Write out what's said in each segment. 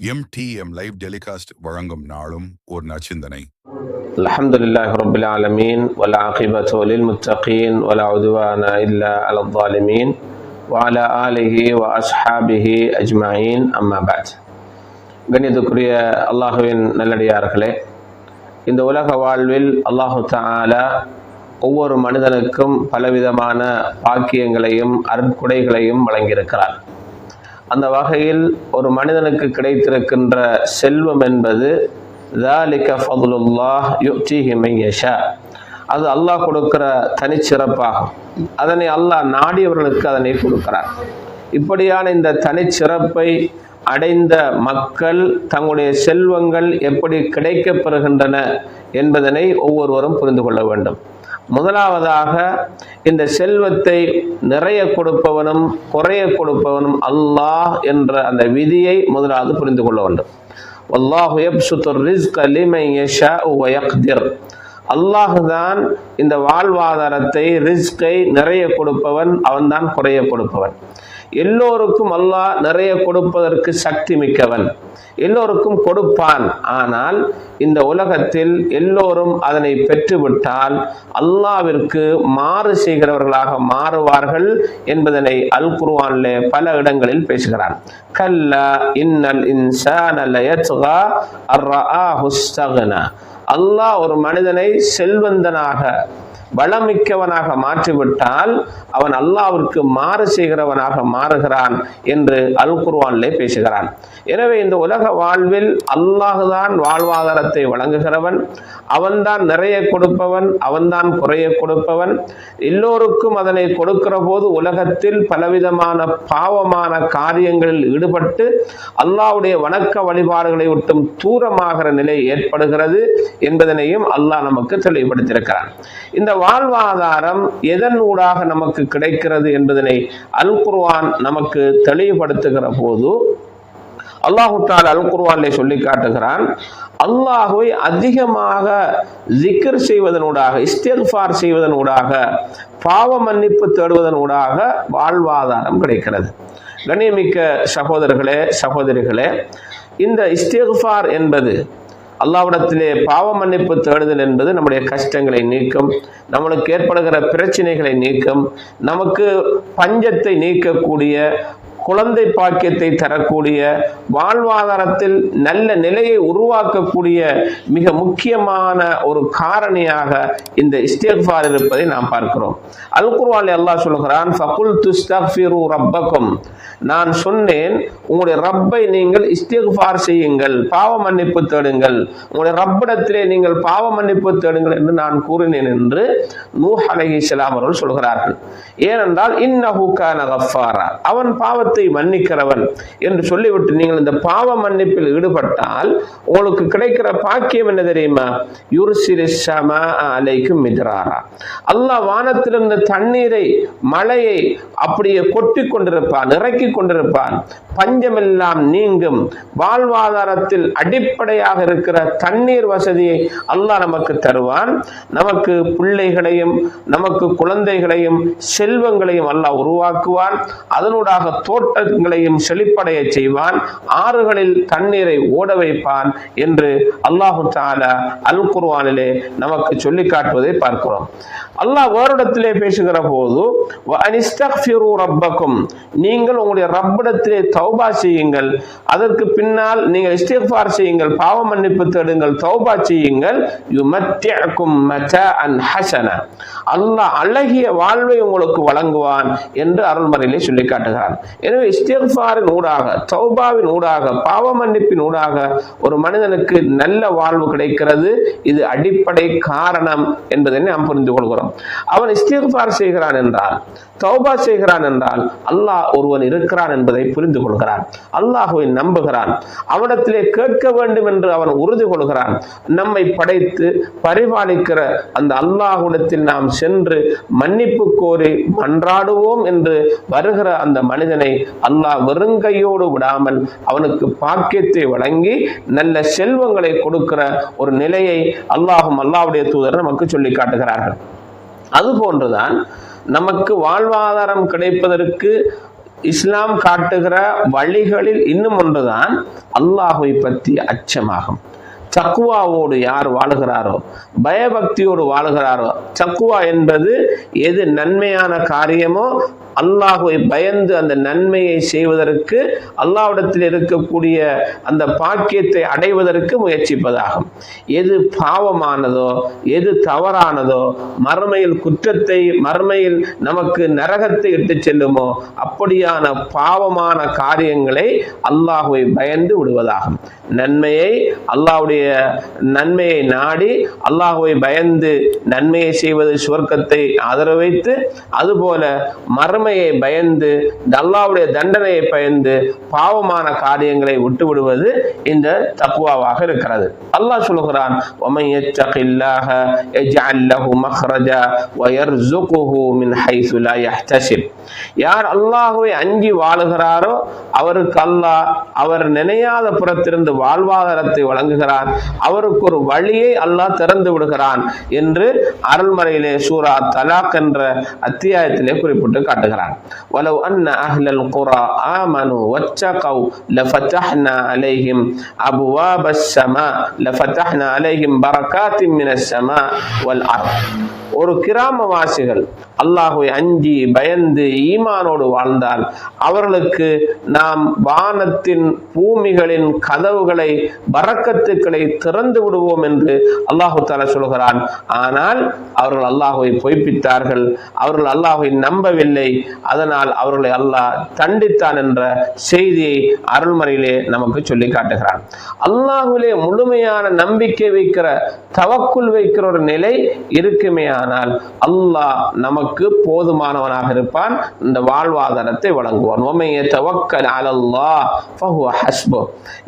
MTM live telecast வழங்கும் நாளும் ஒரு நச்சிந்தனை الحمد لله رب العالمين والعاقبة للمتقين ولا عدوان إلا على الظالمين وعلى آله وأصحابه أجمعين أما بعد கண்ணியத்துக்குரிய அல்லாஹுவின் நல்லடியார்களே இந்த உலக வாழ்வில் அல்லாஹு தஆலா ஒவ்வொரு மனிதனுக்கும் பலவிதமான பாக்கியங்களையும் அருட்குடைகளையும் வழங்கியிருக்கிறார் அந்த வகையில் ஒரு மனிதனுக்கு கிடைத்திருக்கின்ற செல்வம் என்பது தாலிக ஃபதுலுல்லாஹ் யுக்திஹி மையஷா அது அல்லாஹ் கொடுக்கிற தனிச்சிறப்பாகும். அதனை அல்லாஹ் நாடியவர்களுக்கு அதனை கொடுக்கிறார். இப்படியான இந்த தனிச்சிறப்பை அடைந்த மக்கள் தங்களுடைய செல்வங்கள் எப்படி கிடைக்கப்பெறுகின்றன என்பதனை ஒவ்வொருவரும் புரிந்து கொள்ள வேண்டும். முதலாவதாக இந்த செல்வத்தை நிறைய கொடுப்பவனும் குறைய கொடுப்பவனும் அல்லாஹ் என்ற அந்த விதியை முதலாவது புரிந்து கொள்ள வேண்டும். வல்லாஹு யப்சுத்துர் அல்லாஹ் தான் இந்த வாழ்வாதாரத்தை ரிஸ்கை நிறைய கொடுப்பவன் அவன்தான் குறைய கொடுப்பவன். எல்லோருக்கும் அல்லாஹ் நிறைய கொடுப்பதற்கு சக்தி மிக்கவன். எல்லோருக்கும் கொடுப்பான். ஆனால் இந்த உலகத்தில் எல்லோரும் அதனை பெற்றுவிட்டால் அல்லாவிற்கு மாறு செய்கிறவர்களாக மாறுவார்கள் என்பதனை அல் குர்ஆனிலே பல இடங்களில் பேசுகிறான் கல்லா இன்னல் இன்சான அல்லாஹ் ஒரு மனிதனை செல்வந்தனாக வளமிக்கவனாக மாற்றிவிட்டால் அவன் அல்லாவிற்கு மாறு செய்கிறவனாக மாறுகிறான் என்று அல் குர்வானிலே பேசுகிறான். எனவே இந்த உலக வாழ்வில் அல்லாஹுதான் வாழ்வாதாரத்தை வழங்குகிறவன் அவன்தான் நிறைய கொடுப்பவன் அவன்தான் குறைய கொடுப்பவன். எல்லோருக்கும் அதனை கொடுக்கிற போது உலகத்தில் பலவிதமான பாவமான காரியங்களில் ஈடுபட்டு அல்லாஹ்வுடைய வணக்க வழிபாடுகளை விட்டும் தூரமாகிற நிலை ஏற்படுகிறது என்பதனையும் அல்லாஹ் நமக்கு தெளிவுபடுத்தியிருக்கிறான். இந்த வாழ்வாதாரம் எதன் ஊடாக நமக்கு கிடைக்கிறது என்பதனை அல் குர்வான் நமக்கு தெளிவுபடுத்துகிற போது அல்லாஹு தால் அல் குர்ஆனிலே சொல்லி காட்டுகிறான் அல்லாஹுவை அதிகமாக ஜிக்கர் செய்வதனூடாக இஸ்திஃபார் செய்வதனூடாக பாவ மன்னிப்பு தேடுவதனூடாக வாழ்வாதாரம் கிடைக்கிறது. கண்ணியமிக்க சகோதரர்களே சகோதரிகளே இந்த இஸ்திஃபார் என்பது அல்லாவிடத்திலே பாவ மன்னிப்பு தேடுதல் என்பது நம்முடைய கஷ்டங்களை நீக்கும் நம்மளுக்கு ஏற்படுகிற பிரச்சனைகளை நீக்கும் நமக்கு பஞ்சத்தை நீக்கக்கூடிய குழந்தை பாக்கியத்தை தரக்கூடிய வாழ்வாதாரத்தில் நல்ல நிலையை உருவாக்கக்கூடிய மிக முக்கியமான ஒரு காரணியாக இந்த இஸ்திஃபார் இருப்பதை நாம் பார்க்கிறோம். அல் குர்ஆனில் அல்லாஹ் சொல்கிறான் ஃபகுல் துஸ்தக்ஃபிரு ரப்பக்கும். நான் சொன்னேன் உங்களுடைய ரப்பை நீங்கள் இஸ்திஃபார் செய்யுங்கள் பாவ மன்னிப்பு தேடுங்கள். உங்களுடைய ரப்பிடத்திலே நீங்கள் பாவ மன்னிப்பு தேடுங்கள் என்று நான் கூறினேன் என்று நூஹ் அலைஹிஸ்ஸலாம் அவர்கள் சொல்கிறார்கள். ஏனென்றால் இன்னஹு கான அவன் பாவத்தை பாவத்தை மன்னிக்கிறவன் என்று சொல்லிவிட்டு நீங்கள் இந்த பாவ மன்னிப்பில் ஈடுபட்டால் உங்களுக்கு கிடைக்கிற பாக்கியம் என்ன தெரியுமா? யுர்சிரி அலைக்கும் மித்ராரா. அல்லாஹ் வானத்திலிருந்து தண்ணீரை மழையை அப்படியே கொட்டி கொண்டிருப்பான் இறக்கி கொண்டிருப்பான். பஞ்சமெல்லாம் நீங்கும். வாழ்வாதாரத்தில் அடிப்படையாக இருக்கிற தண்ணீர் வசதியை அல்லாஹ் நமக்கு தருவான். நமக்கு பிள்ளைகளையும் நமக்கு குழந்தைகளையும் செல்வங்களையும் அல்லாஹ் உருவாக்குவான். அதனூடாக தோற்ற கூட்டங்களையும் செழிப்படைய செய்வான் ஆறுகளில் தண்ணீரை ஓட வைப்பான் என்று அல்லாஹு தாலா அல் குர்வானிலே நமக்கு சொல்லி காட்டுவதை பார்க்கிறோம். அல்லாஹ் வேறிடத்திலே பேசுகிற போது ரப்பக்கும் நீங்கள் உங்களுடைய ரப்பிடத்திலே தௌபா செய்யுங்கள். அதற்கு பின்னால் நீங்கள் இஸ்திஃபார் செய்யுங்கள் பாவ மன்னிப்பு தேடுங்கள் தௌபா செய்யுங்கள். யுமத்தியக்கும் மச்ச அன் ஹசன. அல்லாஹ் அழகிய வாழ்வை உங்களுக்கு வழங்குவான் என்று அருள்மறையிலே சொல்லி காட்டுகிறான். எனவே இஸ்திஃபாரின் ஊடாக தௌபாவின் ஊடாக பாவ மன்னிப்பின் ஊடாக ஒரு மனிதனுக்கு நல்ல வாழ்வு கிடைக்கிறது. இது அடிப்படை காரணம் என்பதை நாம் புரிந்து கொள்கிறோம். அவன் இஸ்திஃபார் செய்கிறான் என்றால் தௌபா செய்கிறான் என்றால் அல்லாஹ் ஒருவன் இருக்கிறான் என்பதை புரிந்து கொள்கிறான். அல்லாஹுவை நம்புகிறான். அவனிடத்திலே கேட்க வேண்டும் என்று அவன் உறுதி கொள்கிறான். நம்மை படைத்து பரிபாலிக்கிற அந்த அல்லாஹுடத்தில் நாம் சென்று மன்னிப்பு கோரி மன்றாடுவோம் என்று வருகிற அந்த மனிதனை அல்லாஹ் வெறுங்கையோடு விடாமல் அவனுக்கு பாக்கியத்தை வழங்கி நல்ல செல்வங்களை கொடுக்கிற ஒரு நிலையை அல்லாஹும் அல்லாவுடைய தூதர் நமக்கு சொல்லி காட்டுகிறார்கள். அது போன்றுதான் நமக்கு வாழ்வாதாரம் கிடைப்பதற்கு இஸ்லாம் காட்டுகிற வழிகளில் இன்னும் ஒன்றுதான் அல்லாஹை பற்றி அச்சமாகும். சக்குவாவோடு யார் வாழுகிறாரோ பயபக்தியோடு வாழுகிறாரோ சக்குவா என்பது எது நன்மையான காரியமோ அல்லாஹுவை பயந்து அந்த நன்மையை செய்வதற்கு அல்லாவிடத்தில் இருக்கக்கூடிய அந்த பாக்கியத்தை அடைவதற்கு முயற்சிப்பதாகும். எது பாவமானதோ எது தவறானதோ மறுமையில் குற்றத்தை மறுமையில் நமக்கு நரகத்தை இட்டு செல்லுமோ அப்படியான பாவமான காரியங்களை அல்லாஹுவை பயந்து விடுவதாகும். நன்மையை அல்லாஹ்வுடைய நன்மையை நாடி அல்லாஹுவை பயந்து நன்மையை செய்வது சுவர்க்கத்தை ஆதரவு வைத்து அதுபோல மறுமையை பயந்து அல்லாஹ்வுடைய தண்டனையை பயந்து பாவமான காரியங்களை விட்டு விடுவது இந்த தக்குவாவாக இருக்கிறது. அல்லாஹ் சொல்கிறான் யார் அல்லாஹுவை அஞ்சி வாழுகிறாரோ அவருக்கு அல்லாஹ் அவர் நினையாத புறத்திலிருந்து வாழ்வாதாரத்தை வழங்குகிறார். அவருக்கு ஒரு வழியை அல்லாஹ் திறந்து விடுகிறான் என்று அரண்மனையிலே சூரா தலாக் என்ற அத்தியாயத்திலே குறிப்பிட்டு காட்டுகிறான் வலவ் அன்ன அஹ்லல் குரா ஆமனு வச்சகவ் லஃபத்தஹ்னா அலைஹிம் அபுவாபஸ் ஸமா லஃபத்தஹ்னா அலைஹிம் பரகாத்தின் மினஸ் ஸமா வல் அர்த். ஒரு கிராமவாசிகள் அல்லாஹுவை அஞ்சி பயந்து ஈமானோடு வாழ்ந்தால் அவர்களுக்கு நாம் வானத்தின் பூமிகளின் கதவுகளை வரக்கத்துக்களை திறந்து விடுவோம் என்று அல்லாஹு தாலா சொல்கிறான். ஆனால் அவர்கள் அல்லாஹுவை பொய்ப்பித்தார்கள். அவர்கள் அல்லாஹுவை நம்பவில்லை. அதனால் அவர்களை அல்லாஹ் தண்டித்தான் என்ற செய்தியை அருள்மறையிலே நமக்கு சொல்லி காட்டுகிறான். அல்லாஹுவிலே முழுமையான நம்பிக்கை வைக்கிற தவக்குள் வைக்கிற ஒரு நிலை இருக்குமே இருக்குமேயானால் அல்லாஹ் நமக்கு போதுமானவனாக இருப்பான். இந்த வாழ்வாதாரத்தை வழங்குவான். உமைய தவக்கல் அலல்லாஹ் ஃபஹுவ ஹஸ்பு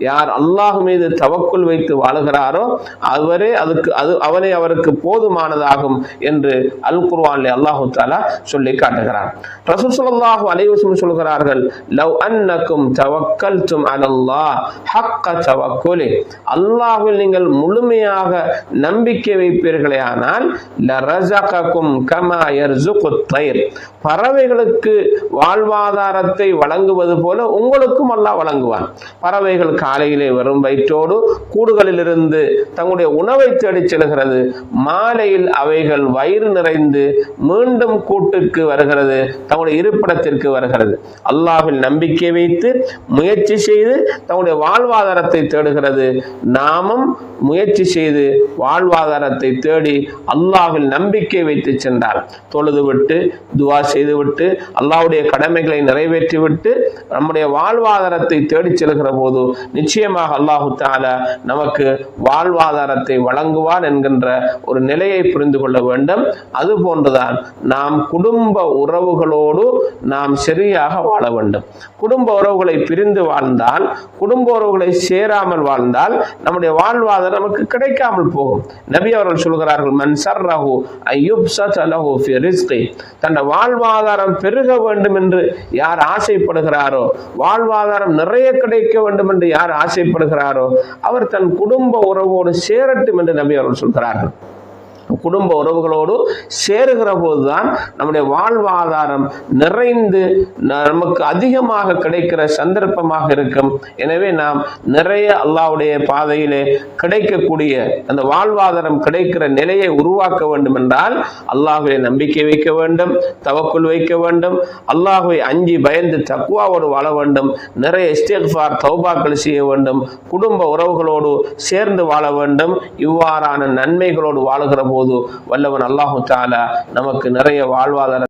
யார் அல்லாஹ் மீது தவக்குள் வைத்து வாழுகிறாரோ அவரே அதுக்கு அது அவனே அவருக்கு போதுமானதாகும் என்று அல் குர்ஆனிலே அல்லாஹு தாலா சொல்லி காட்டுகிறான். ரசூல் ஸல்லல்லாஹு அலைஹி சொல்கிறார்கள் லவ் அன்னக்கும் தவக்கல்தும் அலல்லாஹ் ஹக்க தவக்குலி. அல்லாஹ்வில் நீங்கள் முழுமையாக நம்பிக்கை வைப்பீர்களே ஆனால் லரஸகக்கும் கமா யர்சுகுத் தய்ர். பறவைகளுக்கு வாழ்வாதாரத்தை வழங்குவது போல உங்களுக்கும் அல்லாஹ் வழங்குவான். பறவைகள் காலையிலே வரும் வயிற்றோடு கூடுகளிலிருந்து தங்களுடைய உணவை தேடிச் செல்கிறது. மாலையில் அவைகள் வயிறு நிறைந்து மீண்டும் கூட்டுக்கு வருகிறது தங்களுடைய இருப்பிடத்திற்கு வருகிறது. அல்லாஹில் நம்பிக்கை வைத்து முயற்சி செய்து தங்களுடைய வாழ்வாதாரத்தை தேடுகிறது. நாமும் முயற்சி செய்து வாழ்வாதாரத்தை தேடி அல்லாஹில் நம்பிக்கை வைத்து சென்றார் தொழுதுவிட்டு துவா செய்துவிட்டு நம்முடைய கடமைகளை நிறைவேற்றிவிட்டு நம்முடைய வாழ்வாதாரத்தை தேடிச் செல்கிற போது நிச்சயமாக அல்லாஹு தாலா நமக்கு வாழ்வாதாரத்தை வழங்குவான் என்கின்ற ஒரு நிலையை புரிந்து கொள்ள வேண்டும். அது போன்றுதான் நாம் குடும்ப உறவுகளோடு நாம் சரியாக வாழ வேண்டும். குடும்ப உறவுகளை பிரிந்து வாழ்ந்தால் குடும்ப உறவுகளை சேராமல் வாழ்ந்தால் நம்முடைய வாழ்வாதாரம் நமக்கு கிடைக்காமல் போகும். நபி அவர்கள் சொல்கிறார்கள் மன்சர் ரகு அய்யுப்சத் லஹு ஃபி தன்னுடைய வாழ்வாதாரம் பெருக வேண்டும் என்று யார் ஆசைப்படுகிறாரோ வாழ்வாதாரம் நிறைய கிடைக்க வேண்டும் என்று யார் ஆசைப்படுகிறாரோ அவர் தன் குடும்ப உறவோடு சேரட்டும் என்று நபி அவர்கள் சொல்கிறார்கள். குடும்ப உறவுகளோடு சேருகிற போதுதான் நம்முடைய வாழ்வாதாரம் நிறைந்து நமக்கு அதிகமாக கிடைக்கிற சந்தர்ப்பமாக இருக்கும். எனவே நாம் நிறைய அல்லாஹ்வுடைய பாதையிலே கிடைக்கக்கூடிய அந்த வாழ்வாதாரம் கிடைக்கிற நிலையை உருவாக்க வேண்டும் என்றால் அல்லாஹுவை நம்பிக்கை வைக்க வேண்டும் தவக்குள் வைக்க வேண்டும் அல்லாஹுவை அஞ்சி பயந்து தக்குவாவோடு வாழ வேண்டும் நிறைய இஸ்திக்ஃபார் தௌபாக்கள் செய்ய வேண்டும் குடும்ப உறவுகளோடு சேர்ந்து வாழ வேண்டும் இவ்வாறான நன்மைகளோடு வாழுகிற போது வல்லவன் அல்லாஹு தாலா நமக்கு நிறைய வாழ்வாதார